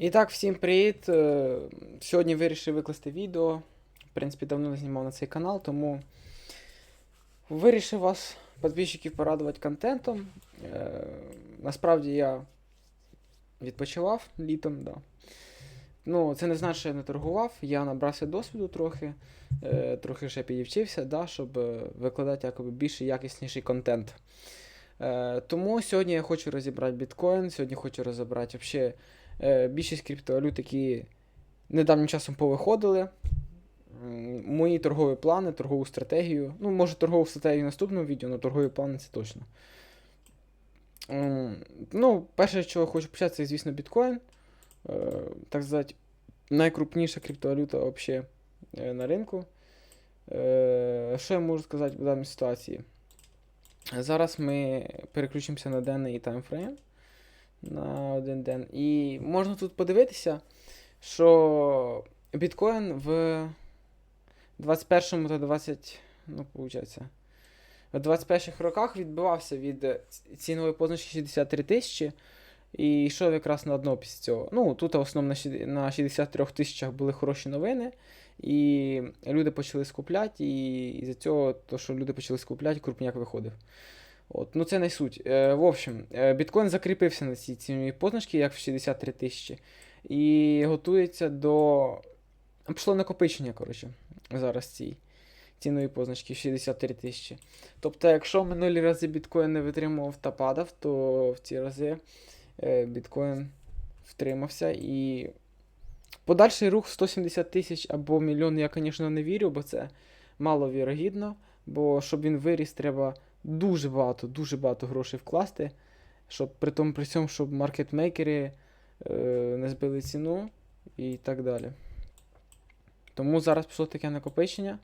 І так, всім привіт. Е, Сьогодні вирішив викласти відео. В принципі, давно не знімав на цей канал, тому вирішив вас, підписчиків, порадувати контентом. Е, Насправді я відпочивав літом, да. Ну, це не значить, що я не торгував, я набрався досвіду трохи, е, трохи ще підівчився, да, щоб е, викладати якоби більш якісніший контент. Е, тому сьогодні я хочу розібрати біткоін, сьогодні хочу розібрати взагалі більшість криптовалют, які недавнім часом повиходили. Мої торгові плани, торгову стратегію. Ну, може, торгову стратегію в наступному відео, але торгові плани це точно. Ну, перше, чого хочу почати, це, звісно, біткоін. Е, Так сказати, найкрупніша криптовалюта взагалі на ринку. Е, Що я можу сказати в даній ситуації? Зараз ми переключимося на денний таймфрейм на один день. І можна тут подивитися, що біткоін в 21 та 20, ну, виходить, в 21 роках відбивався від цінової позначки 63 тисячі і йшов якраз на дно після цього. Ну, тут на на 63 тисячах були хороші новини, і люди почали скупляти, і, і за цього, то, що люди почали скупляти, крупняк виходив. От, ну це не суть. Е, в общем, е, біткоін закріпився на цій ціновій позначці, як в 63 тисячі. І готується до. Пішло накопичення, коротше, зараз цій ціновій позначки 63 тисячі. Тобто, якщо минулі рази біткоін не витримував та падав, то в ці рази е, біткоін втримався і. Подальший рух 170 тисяч або мільйон, я, звісно, не вірю, бо це маловірогідно. Бо щоб він виріс, треба дуже багато, дуже багато грошей вкласти, щоб при тому при цьому, щоб маркетмейкери е, не збили ціну і так далі. Тому зараз пішло таке накопичення.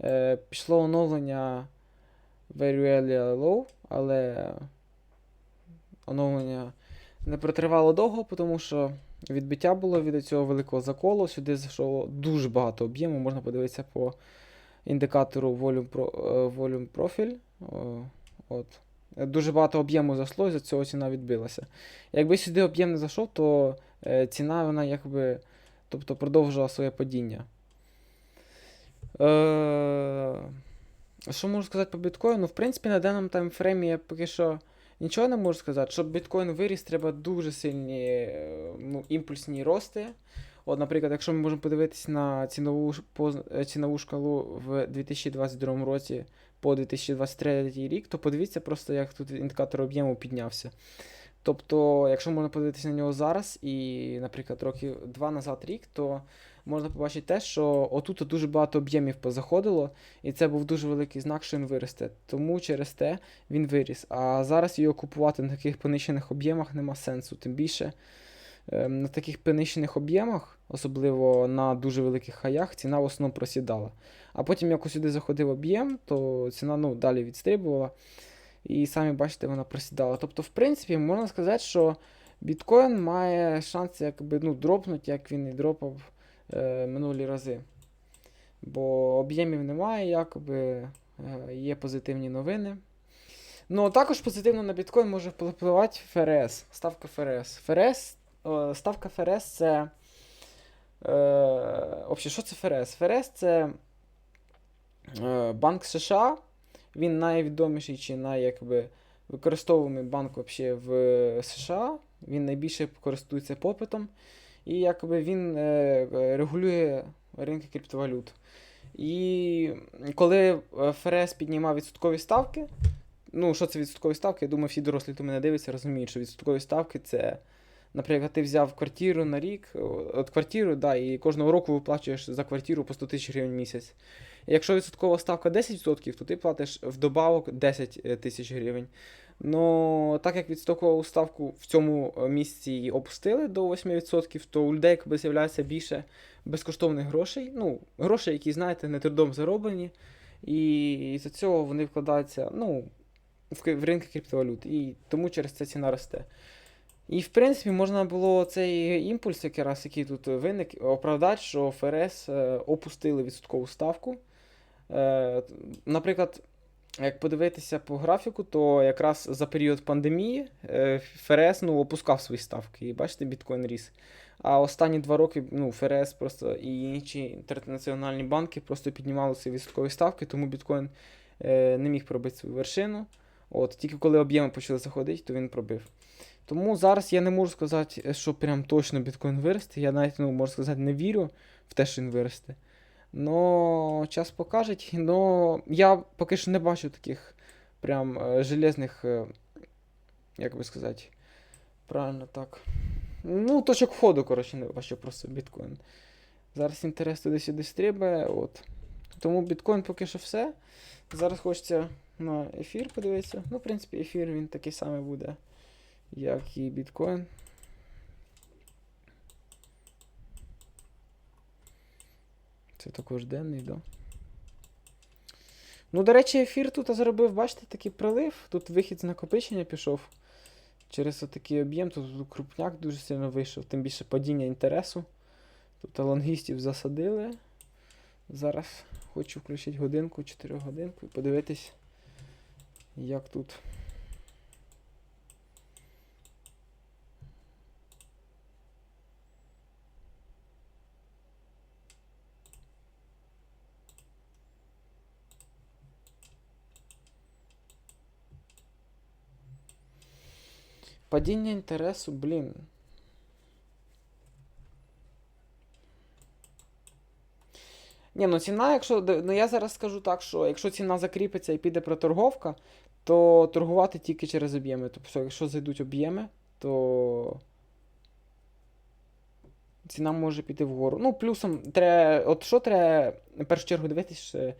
Е, пішло оновлення Very Low, але оновлення не протривало довго, тому що відбиття було від цього великого заколу. Сюди зайшло дуже багато об'єму. Можна подивитися по індикатору Volume, Pro, е, volume Profile. От. Дуже багато об'єму зайшло, і за цього ціна відбилася. Якби сюди об'єм не зайшов, то е, ціна вона якби тобто, продовжила своє падіння. Е, що можу сказати по біткоїну? В принципі, на даному таймфреймі я поки що нічого не можу сказати. Щоб біткоін виріс, треба дуже сильні е, ну, імпульсні рости. От, наприклад, якщо ми можемо подивитися на цінову, е, цінову шкалу в 2022 році по 2023 рік, то подивіться просто, як тут індикатор об'єму піднявся. Тобто, якщо можна подивитися на нього зараз і, наприклад, років два назад рік, то можна побачити те, що отут дуже багато об'ємів позаходило, і це був дуже великий знак, що він виросте. Тому через те він виріс. А зараз його купувати на таких понищених об'ємах нема сенсу. Тим більше на таких понищених об'ємах, особливо на дуже великих хаях, ціна в основному просідала. А потім, як сюди заходив об'єм, то ціна ну, далі відстрибувала. І самі бачите, вона просідала. Тобто, в принципі, можна сказати, що біткоін має шанс якби, ну, дропнути, як він і дропав е, минулі рази. Бо об'ємів немає, якоби е, є позитивні новини. Ну, також позитивно на біткоін може впливати ФРС, ставка ФРС. ФРС, ставка ФРС це. Е, Взагалі, що це ФРС? ФРС це е, Банк США. Він найвідоміший чи най, банк вообще в США. Він найбільше користується попитом. І якби він е, е, регулює ринки криптовалют. І коли е, ФРС піднімав відсоткові ставки, ну, що це відсоткові ставки? Я думаю, всі дорослі, хто мене дивиться, розуміють, що відсоткові ставки це, наприклад, ти взяв квартиру на рік, от квартиру, да, і кожного року виплачуєш за квартиру по 100 тисяч гривень в місяць. Якщо відсоткова ставка 10%, то ти платиш вдобавок 10 тисяч гривень. Ну, так як відсоткову ставку в цьому е, місці і опустили до 8%, то у людей якби з'являється більше безкоштовних грошей. Ну, грошей, які, знаєте, не трудом зароблені. І за цього вони вкладаються ну, в ринки криптовалют. І тому через це ціна росте. І в принципі можна було цей імпульс, який раз, який тут виник, оправдати, що ФРС е, опустили відсоткову ставку. Е, наприклад, як подивитися по графіку, то якраз за період пандемії е, ФРС ну, опускав свої ставки. І бачите, біткоін ріс. А останні два роки ну, ФРС просто і інші інтернаціональні банки просто піднімали свої відсоткові ставки, тому біткоін не міг пробити свою вершину. От, тільки коли об'єми почали заходити, то він пробив. Тому зараз я не можу сказати, що прям точно біткоін виросте. Я навіть ну, можу сказати, не вірю в те, що він виросте. Но час покаже. Но я поки що не бачу таких прям е, железних, е, як би сказати, правильно так. Ну, точок входу, коротше, не бачу просто біткоін. Зараз інтерес туди-сюди стрибає. От. Тому біткоін поки що все. Зараз хочеться на ефір подивитися. Ну, в принципі, ефір він такий самий буде, як і біткоін. Це також денний, да. Ну, до речі, ефір тут зробив, бачите, такий прилив. Тут вихід з накопичення пішов. Через отакий об'єм, тут крупняк дуже сильно вийшов, тим більше падіння інтересу. Тут лонгістів засадили. Зараз хочу включити годинку, 4 годинку і подивитись, як тут. Падіння інтересу, блін. Ні, ну ціна, якщо. Ну я зараз скажу так, що якщо ціна закріпиться і піде проторговка, то торгувати тільки через об'єми. Тобто, якщо зайдуть об'єми, то. Ціна може піти вгору. Ну, плюсом, треба. От що треба в першу чергу дивитися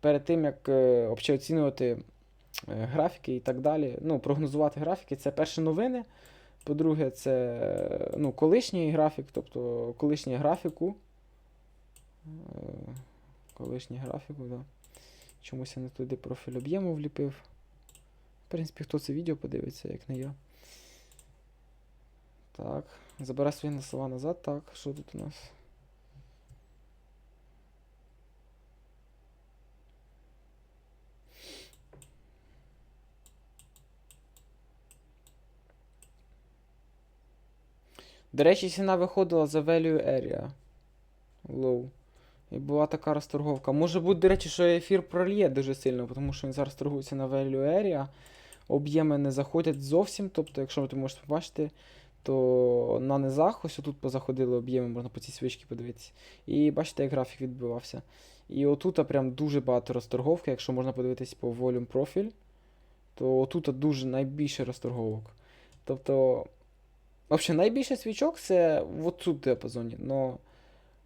перед тим, як е, оцінювати е, графіки і так далі. Ну, прогнозувати графіки це перші новини. По-друге, це ну, колишній графік, тобто колишній графіку. Е, Колишній графіку, да. Чомусь я не туди профіль об'єму вліпив. В принципі, хто це відео подивиться, як не я. Так. Забирай свої слова назад. Так, що тут у нас? До речі, ціна виходила за value area. Low. І була така розторговка. Може бути, до речі, що ефір прольє дуже сильно, тому що він зараз торгується на value area. Об'єми не заходять зовсім. Тобто, якщо ви можете побачити, то на низах ось отут позаходили об'єми, можна по цій свічці подивитися. І бачите, як графік відбивався. І отут прям дуже багато розторговки, якщо можна подивитись по volume profile, то отут дуже найбільше розторговок. Тобто, взагалі, найбільше свічок це в тут діапазоні. Но,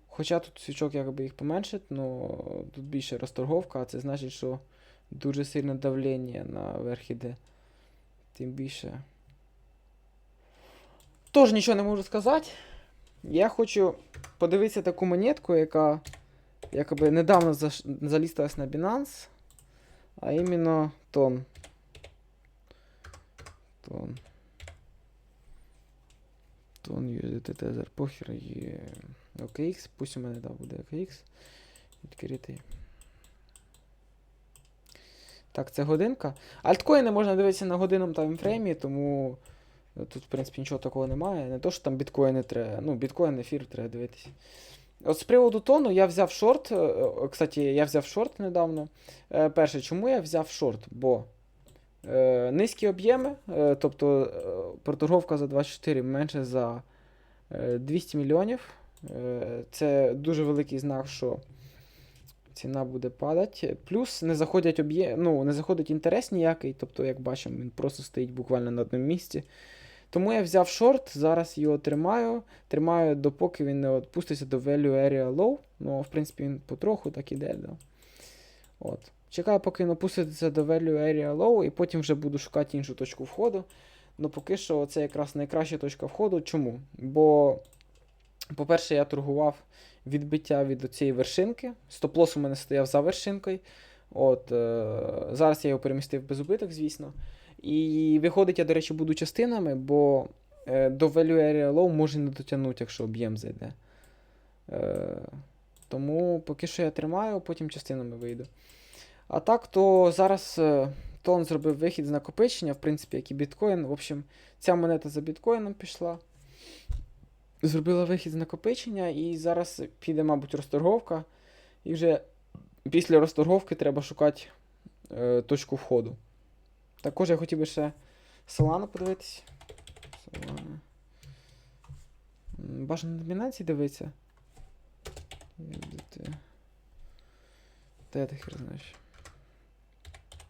хоча тут свічок якби їх поменше, но тут більше розторговка, а це значить, що дуже сильне давлення наверх іде. Тим більше. Тож нічого не можу сказати. Я хочу подивитися таку монетку, яка якби недавно заш... залістилась на Binance, а іменно тон. Тон. Тон Tether. Похер є OKX. Пусть у мене да, буде OKX. Відкритий. Так, це годинка. Альткоїни можна дивитися на годинному таймфреймі, тому. Тут, в принципі, нічого такого немає. Не то, що там біткоїни треба. Ну, біткоін, ефір треба дивитися. От з приводу тону я взяв шорт. е, Кстати, я взяв шорт недавно. Е, Перше, чому я взяв шорт? Бо е, низькі об'єми, е, тобто е, проторговка за 24 менше за е, 200 мільйонів. Е, це дуже великий знак, що ціна буде падати. Плюс не заходять об'є... ну, не заходить інтерес ніякий, тобто, як бачимо, він просто стоїть буквально на одному місці. Тому я взяв шорт, зараз його тримаю. Тримаю, допоки він не відпуститься до value area low. Ну, в принципі, він потроху так іде. Да. От. Чекаю, поки він опуститься до value area low, і потім вже буду шукати іншу точку входу. Ну, поки що це якраз найкраща точка входу. Чому? Бо, по-перше, я торгував відбиття від цієї вершинки. Стоп-лос у мене стояв за вершинкою. От, е- Зараз я його перемістив без убиток, звісно. І виходить, я, до речі, буду частинами, бо е, до value area low може не дотягнути, якщо об'єм зайде. Е, тому поки що я тримаю, потім частинами вийду. А так, то зараз е, Тон зробив вихід з накопичення, в принципі, як і біткоін. В общем, ця монета за біткоїном пішла. Зробила вихід з накопичення, і зараз піде, мабуть, розторговка. І вже після розторговки треба шукати е, точку входу. Також я хотів би ще Solana подивитись. Solana. Бажано на домінації дивитися. Та я хер знаєш.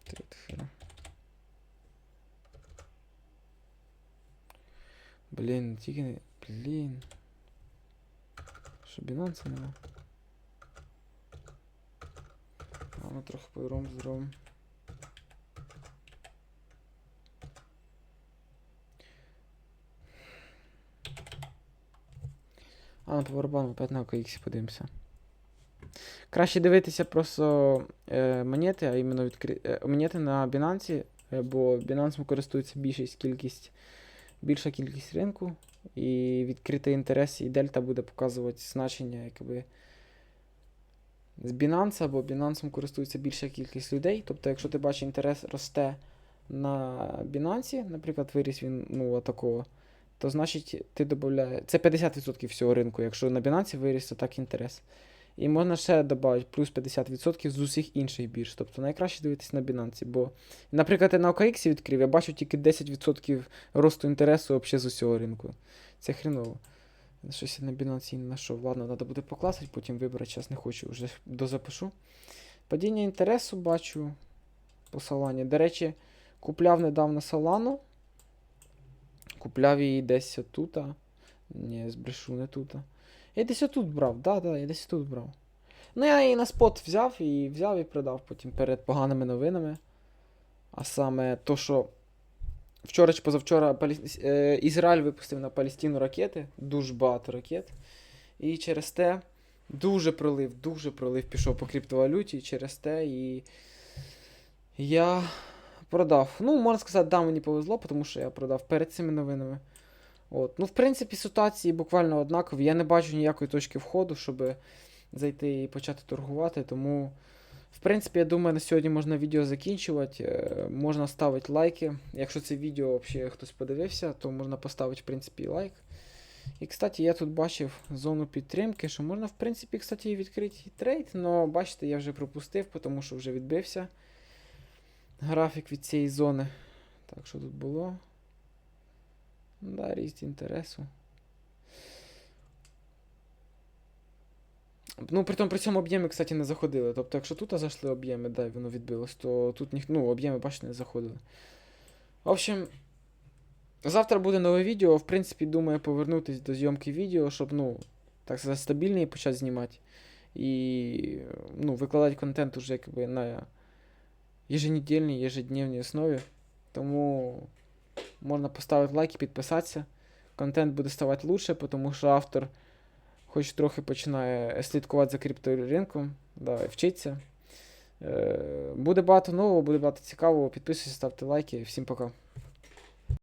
Та я ти хер. Блін, тільки не. Блін. Що Binance нема? А ну трохи по-другому зробимо. А, по барабану опять на OKX подивимося. Краще дивитися просто е, монети, а іменно відкри... е, монети на Binance, е, бо Binance користується більшість кількість, більша кількість ринку, і відкритий інтерес і дельта буде показувати значення, якби. З Binance, бо Binance користується більша кількість людей. Тобто, якщо ти бачиш, інтерес росте на Binance, наприклад, виріс він ну, отакого, то значить ти додаєш. Це 50% всього ринку. Якщо на Binance виріс, то так інтерес. І можна ще додати плюс 50% з усіх інших бірж. Тобто найкраще дивитися на Binance. Бо, наприклад, я на OKX відкрив, я бачу тільки 10% росту інтересу взагалі з усього ринку. Це хреново. Щось я на Binance не знайшов. Ладно, треба буде покласти, потім вибрати. Зараз не хочу, вже дозапишу. Падіння інтересу бачу по Солані. До речі, купляв недавно Solana. Купляв її десь отут. Ні, збрешу, не тут. Я десь отут брав, да, да, я десь тут брав. Ну, я її на спот взяв і взяв і продав потім перед поганими новинами. А саме то, що вчора чи позавчора Палі... е, Ізраїль випустив на Палестину ракети, дуже багато ракет. І через те дуже пролив, дуже пролив пішов по криптовалюті, через те і я продав. Ну, можна сказати, да, мені повезло, тому що я продав перед цими новинами. От. Ну, в принципі, ситуації буквально однакові. Я не бачу ніякої точки входу, щоб зайти і почати торгувати. Тому, в принципі, я думаю, на сьогодні можна відео закінчувати. Е, Можна ставити лайки. Якщо це відео взагалі хтось подивився, то можна поставити, в принципі, лайк. І, кстати, я тут бачив зону підтримки, що можна, в принципі, кстати, відкрити трейд, але бачите, я вже пропустив, тому що вже відбився графік від цієї зони. Так, що тут було? Да, ріст інтересу. Ну, при тому при цьому об'єми, кстати, не заходили. Тобто, якщо тут зайшли об'єми, да, і воно відбилось, то тут ніх... ну, об'єми, бачите, не заходили. В общем, завтра буде нове відео. В принципі, думаю повернутися до зйомки відео, щоб, ну, так сказати, стабільний почати знімати. І ну, викладати контент уже якби на еженедельній, ежедневній основі. Тому можна поставити лайк і підписатися. Контент буде ставати лучше, тому що автор хоч трохи починає слідкувати за крипторинком, да, вчиться. Е, буде багато нового, буде багато цікавого. Підписуйтесь, ставте лайки. Всім пока.